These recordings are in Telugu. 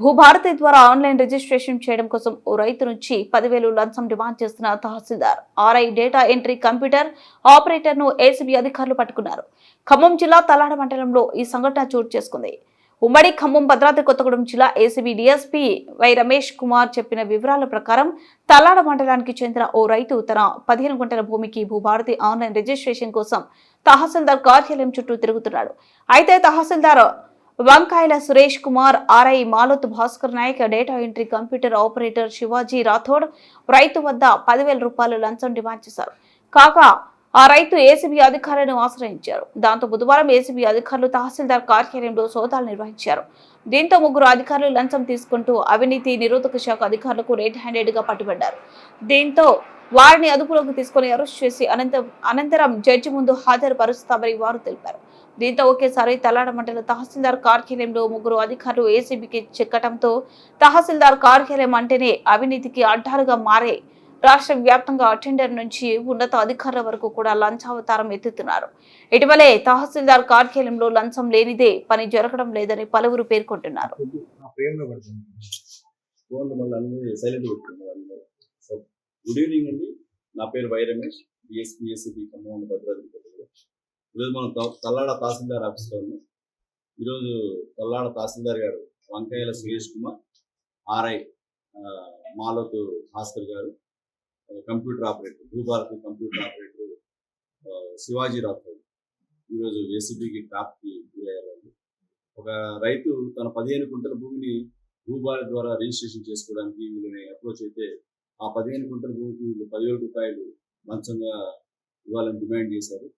భూభారతి ద్వారా ఆన్లైన్ రిజిస్ట్రేషన్ చేయడం కోసం ఓ రైతు నుంచి పదివేలు లంచం డిమాండ్ చేస్తున్న తహసీల్దార్. ఆర్ఐ డేటా ఎంట్రీ కంప్యూటర్ ఆపరేటర్ను ఏసీబీ అధికారులు పట్టుకున్నారు. ఖమ్మం జిల్లా తలాడ మండలంలో ఈ సంఘటన చోటు చేసుకుంది. ఉమ్మడి ఖమ్మం భద్రాద్రి కొత్తగూడెం జిల్లా ACB DSP Y Ramesh Kumar చెప్పిన వివరాల ప్రకారం తలాడ మండలానికి చెందిన ఓ రైతు తన పదిహేను గుంటల భూమికి భూభారతి ఆన్లైన్ రిజిస్ట్రేషన్ కోసం తహసీల్దార్ కార్యాలయం చుట్టూ తిరుగుతున్నాడు. అయితే తహసీల్దార్ Vankayala Suresh Kumar RI Maloth Bhaskar Nayak data entry computer operator Shivaji Rathod రైతు వద్ద పదివేల రూపాయలు లంచం డిమాండ్ చేశారు. కాగా ఆ రైతు ఏసీబీ అధికారులను ఆశ్రయించారు. దాంతో బుధవారం ఏసీబీ అధికారులు తహసీల్దార్ కార్యాలయంలో సోదాలు నిర్వహించారు. దీంతో ముగ్గురు అధికారులు లంచం తీసుకుంటూ అవినీతి నిరోధక శాఖ అధికారులకు రెడ్ హ్యాండెడ్గా పట్టుబడ్డారు. దీంతో వారిని అదుపులోకి తీసుకుని అరెస్ట్ చేసి అనంతరం జడ్జి ముందు హాజరుపరుస్తామని వారు తెలిపారు. దీంతో ఒకేసారి తలాడ మండల తహసీల్దార్ కార్యాలయంలో ముగ్గురు అధికారులు ఏసీబీకి చెక్కటంతో తహసీల్దార్ కార్యాలయం అంటేనే అవినీతికి అడ్డారుగా మారే రాష్ట్ర వ్యాప్తంగా అటెండర్ నుంచి ఉన్నత అధికారుల వరకు కూడా లంచావతారం ఎత్తుతున్నారు. ఇటీవలే తహసీల్దార్ కార్యాలయంలో లంచం లేనిదే పని జరగడం లేదని పలువురు పేర్కొంటున్నారు. గుడ్ ఈవినింగ్ అండి. నా పేరు వై రమేష్ బిఎస్పీ ఖమ్మం భద్రాద్రి. ఈరోజు మనం తల్లాడ తహసీల్దార్ ఆఫీస్లో ఉన్నాం. ఈరోజు తల్లాడ తహసీల్దార్ గారు వంకాయల సురేష్ కుమార్ ఆర్ఐ మాలోతు భాస్కర్ గారు computer operator Bhubharati computer operator Shivaji Rathod. ఈరోజు ఏసీబీకి ట్రాప్కి గురయ్యారు ఒక రైతు తన పదిహేను కుంటల భూమిని భూభారతి ద్వారా రిజిస్ట్రేషన్ చేసుకోవడానికి వీళ్ళని అప్రోచ్ అయితే ఆ పదిహేను కుంటల భూమికి వీళ్ళు పదివేల రూపాయలు మంచంగా ఇవ్వాలని డిమాండ్ చేశారు.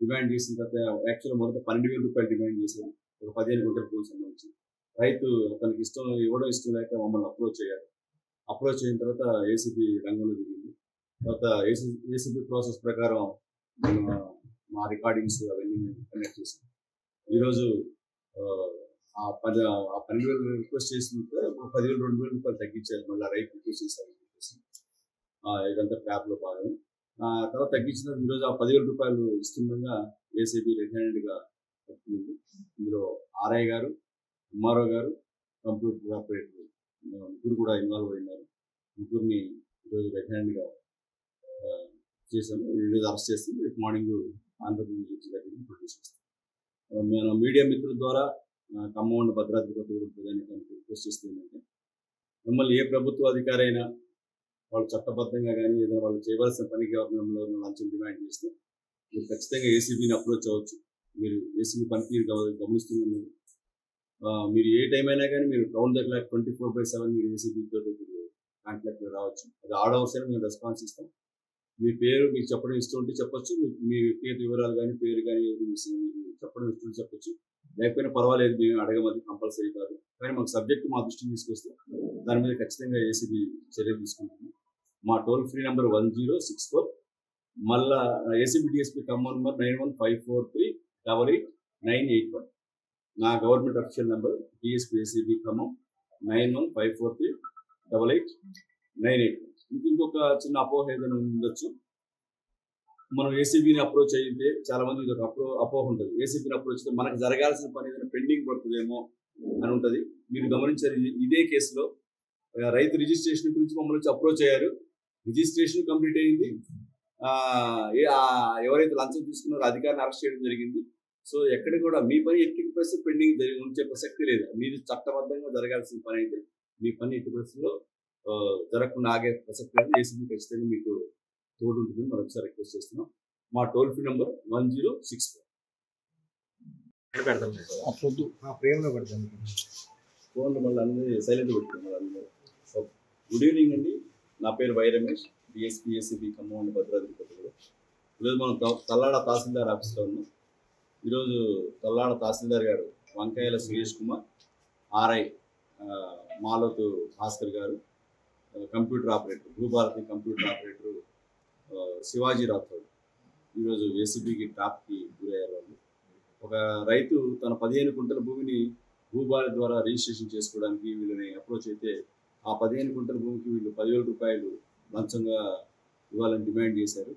డిమాండ్ చేసిన తర్వాత యాక్చువల్ మొదట పన్నెండు వేల రూపాయలు డిమాండ్ చేశారు ఒక పదిహేను కుంటల భూమికి సంబంధించి. రైతు తనకి ఇష్టం ఇవ్వడం ఇష్టం లేక మమ్మల్ని అప్రోచ్ అయ్యారు అప్రోచ్ అయిన తర్వాత ఏసీబీ రంగంలో దిగింది. తర్వాత ఏసీ ఏసీబీ ప్రాసెస్ ప్రకారం మా రికార్డింగ్స్ అవన్నీ మేము కనెక్ట్ చేసాం ఈరోజు ఆ, పది ఆ పన్నెండు వేలు రిక్వెస్ట్ చేసిన ఒక పదివేలు రెండు వేల రూపాయలు తగ్గించారు. మళ్ళీ రైతు రిక్వెస్ట్ చేశారు చెప్పేసి ఇదంతా ట్యాప్లో భాగం తర్వాత తగ్గించిన ఈరోజు ఆ పదివేల రూపాయలు ఇస్తుండగా ఏసీబీ రెడ్ హ్యాండెడ్గా పట్టుకుంది ఇందులో ఆర్ఐ గారు ఎంఆర్ఓ గారు కంప్యూటర్ ఆపరేటర్ ముగ్గురు కూడా ఇన్వాల్వ్ అయినారు. ముగ్గురిని ఈరోజు రెడ్ హ్యాండ్గా చేశాను ఈరోజు అరెస్ట్ చేస్తాం రేపు మార్నింగ్ ఆంధ్రప్రదేశ్ దగ్గరికి ప్రొడ్యూస్ చేస్తాం నేను మీడియా మిత్రుల ద్వారా ఖమ్మం అండ్ భద్రాద్రి కొత్తగూడెం ప్రజానికానికి రిక్వెస్ట్ చేస్తుంది ఏంటంటే మిమ్మల్ని ఏ ప్రభుత్వ అధికారైనా వాళ్ళు చట్టబద్ధంగా కానీ ఏదైనా వాళ్ళు చేయవలసిన పనికి గవర్నమెంట్లో లంచం డిమాండ్ చేస్తే మీరు ఖచ్చితంగా ఏసీబీని అప్రోచ్ అవ్వచ్చు. మీరు ఏసీబీ పనితీరు గమనిస్తున్నారు మీరు ఏ టైం అయినా కానీ మీరు టౌన్ దగ్గర ట్వంటీ ఫోర్ బై సెవెన్ మీరు ఏసీబీతో మీరు రావచ్చు. అది ఆడ్ అయినా మేము రెస్పాన్స్ ఇస్తాం. మీ పేరు మీకు చెప్పడం ఇస్తుంటే చెప్పొచ్చు. మీ- మీ వ్యక్తిగత వివరాలు కానీ పేరు కానీ ఏది చెప్పడం ఇస్తుంటే చెప్పొచ్చు. లేకపోయినా పర్వాలేదు మేము అడగమది కంపల్సరీ కాదు. కానీ మాకు సబ్జెక్ట్ మా దృష్టికి తీసుకొస్తే దాని మీద ఖచ్చితంగా ఏసీబీ చర్యలు తీసుకుంటుంది. మా toll free number one zero six four. మళ్ళా ACB DSP Khammam number nine one five four three double eight nine eight one. నా government official number DSP ACB Khammam nine one five four three double eight nine eight one. ఇంకొక చిన్న అపోహ ఏదైనా ఉండొచ్చు? మనం ఏసీబీని అప్రోచ్ అయితే చాలా మంది ఇది ఒక అప్రో అపోహ ఉంటుంది. ఏసీబీని అప్రోచ్ అయితే మనకు జరగాల్సిన పని ఏదైనా పెండింగ్ పడుతుందేమో అని ఉంటుంది. మీరు గమనించారు ఇదే కేసులో రైతు రిజిస్ట్రేషన్ గురించి మమ్మల్ని వచ్చి అప్రోచ్ అయ్యారు. రిజిస్ట్రేషన్ కంప్లీట్ అయింది. ఎవరైతే లంచం తీసుకున్నారో అధికారిని అరెస్ట్ చేయడం జరిగింది. సో ఎక్కడ కూడా మీ పని ఎట్టి పరిస్థితి పెండింగ్ జరిగి ఉంచే ప్రసక్తి లేదు. మీది చట్టబద్ధంగా జరగాల్సిన పని అయితే మీ పని ఎట్టి పరిస్థితుల్లో జరగకుండా ఆగే ప్రసక్తి లేదు ఏసీబీ ఖచ్చితంగా మీకు తోడు ఉంటుందని మరొకసారి రిక్వెస్ట్ చేస్తున్నాం. మా toll free number one zero six four. పెడతాం? అప్పుడు నా ప్రేమలో పడుతుంది ఫోన్లు మళ్ళీ అన్ని సైలెంట్ పెట్టుకున్నారు అందరూ. సో గుడ్ ఈవినింగ్ అండి. నా పేరు Y Ramesh DSP ACB Khammam and Bhadradri Kothagudem. ఈరోజు మనం త- తల్లాడ తహసీల్దార్ ఆఫీస్లో ఉన్నాం. ఈరోజు తల్లాడ తహసీల్దార్ గారు వంకాయల సురేష్ కుమార్ ఆర్ఐ మాలోతు భాస్కర్ గారు computer operator Bhubharati computer operator Shivaji Rathod. ఈరోజు ఏసీబీకి ట్రాప్కి గురయ్యారు వాళ్ళు. ఒక రైతు తన పదిహేను కుంటల భూమిని భూభారతి ద్వారా రిజిస్ట్రేషన్ చేసుకోవడానికి వీళ్ళని అప్రోచ్ అయితే ఆ పదిహేను గుంటల భూమికి వీళ్ళు పదివేల రూపాయలు లంచంగా ఇవ్వాలని డిమాండ్ చేశారు.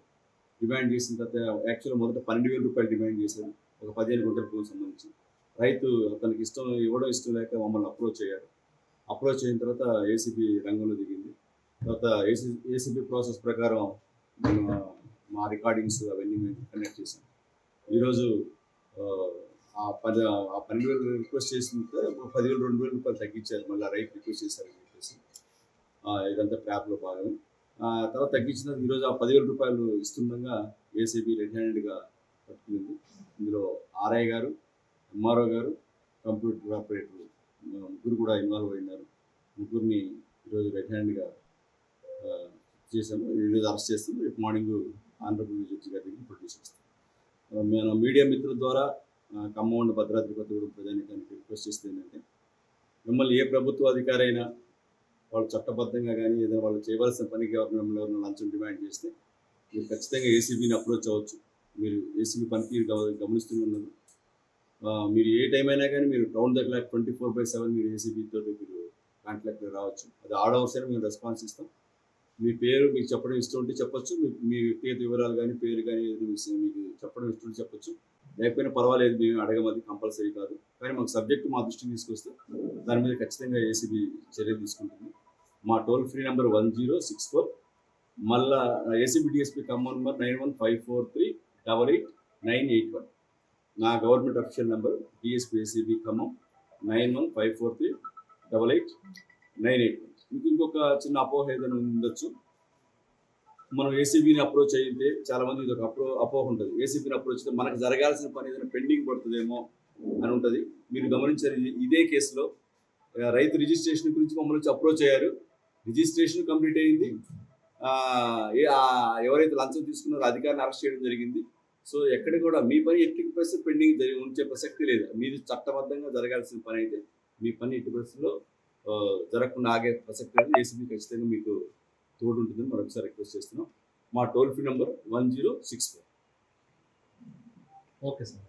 డిమాండ్ చేసిన తర్వాత యాక్చువల్ మొదట పన్నెండు వేల రూపాయలు డిమాండ్ చేశారు ఒక పదిహేను గుంటల భూమికి సంబంధించి. రైతు తనకి ఇష్టం ఇవ్వడం ఇష్టం లేక మమ్మల్ని అప్రోచ్ అయ్యారు. అప్రోచ్ అయిన తర్వాత ఏసీబీ రంగంలో దిగింది. తర్వాత ఏసీ ఏసీబీ ప్రాసెస్ ప్రకారం మేము మా రికార్డింగ్స్ అవన్నీ మేము కనెక్ట్ చేసాం ఈరోజు ఆ, ఆ పది ఆ పన్నెండు వేలు రిక్వెస్ట్ చేసిన పదివేలు రెండు వేలు రూపాయలు తగ్గించారు. మళ్ళీ రైట్ రిక్వెస్ట్ చేశారు. ఇదంతా ట్రాప్లో భాగం. ఆ, తర్వాత తగ్గించిన ఈరోజు ఆ పదివేల రూపాయలు ఇస్తుండగా ఏసీబీ రెడ్ హ్యాండెడ్గా పట్టుకుంది ఇందులో ఆర్ఐ గారు ఎంఆర్ఓ గారు కంప్యూటర్ ఆపరేటర్ ముగ్గురు కూడా ఇన్వాల్వ్ అయినారు ముగ్గురిని ఈరోజు రెడ్ హ్యాండ్గా చేశాము. ఈరోజు అరెస్ట్ చేస్తాం. రేపు మార్నింగ్ ఆంధ్రప్రదేశ్ జడ్జి గారికి ప్రొడ్యూస్ చేస్తాం. మేము మీడియా మిత్రుల ద్వారా ఆ, ఖమ్మం భద్రాద్రి కొత్తగూడెం ప్రజానికానికి రిక్వెస్ట్ చేస్తే ఏంటంటే మిమ్మల్ని ఏ ప్రభుత్వ అధికారి అయినా వాళ్ళు చట్టబద్ధంగా కానీ ఏదైనా వాళ్ళు చేయవలసిన పనికి ఎవరు లంచం డిమాండ్ చేస్తే మీరు ఖచ్చితంగా ఏసీబీని అప్రోచ్ అవ్వచ్చు. మీరు ఏసీబీ పనితీరు గమనిస్తూనే ఉన్నారు. మీరు ఏ టైం అయినా కానీ మీరు round the clock twenty four by seven మీరు ఏసీబీ తోటి మీరు కాంట్రాక్ట్ రావచ్చు. అది ఆడ అవసరం మేము రెస్పాన్స్ ఇస్తాం. మీ పేరు మీకు చెప్పడం ఇష్టం ఉంటే చెప్పొచ్చు. మీ మీ వ్యక్తిగత వివరాలు కానీ పేరు కానీ ఏదైనా మీకు చెప్పడం ఇష్టం ఉంటే చెప్పొచ్చు. లేకపోయినా పర్వాలేదు మేము అడగమది కంపల్సరీ కాదు. కానీ మాకు సబ్జెక్ట్ మా దృష్టికి తీసుకొస్తే దాని మీద ఖచ్చితంగా ఏసీబీ చర్య తీసుకుంటుంది. మా toll free number one zero six four. మళ్ళా ACB DSP Khammam number nine one five four three double eight nine eight one. నా government official number DSP ACB Khammam nine one five four three double eight nine eight one. మీకు ఇంకొక చిన్న అపోహ ఏదైనా ఉండొచ్చు? మనం ఏసీబీని అప్రోచ్ అయితే చాలా మంది ఇది ఒక అప్రో అపోహ ఉంటుంది. ఏసీబీని అప్రోచ్ అయితే మనకు జరగాల్సిన పని ఏదైనా పెండింగ్ పడుతుందేమో అని ఉంటుంది. మీరు గమనించారు ఇదే కేసులో రైతు రిజిస్ట్రేషన్ గురించి మమ్మల్ని వచ్చి అప్రోచ్ అయ్యారు. రిజిస్ట్రేషన్ కంప్లీట్ అయింది. ఏ- ఎవరైతే లంచం తీసుకున్నారో అధికారిని అరెస్ట్ చేయడం జరిగింది. సో ఎక్కడ కూడా మీ పని ఎట్టి పరిస్థితి పెండింగ్ జరిగి ఉంచే ప్రసక్తి లేదు. మీది చట్టబద్ధంగా జరగాల్సిన పని అయితే మీ పని ఎట్టి పరిస్థితుల్లో జరగకుండా ఆగే ప్రసక్తి లేదు. ఏసీబీ ఖచ్చితంగా మీకు తోడు ఉంటుందని మరొకసారి రిక్వెస్ట్ చేస్తున్నాం. మా toll free number one zero six four. Okay sir.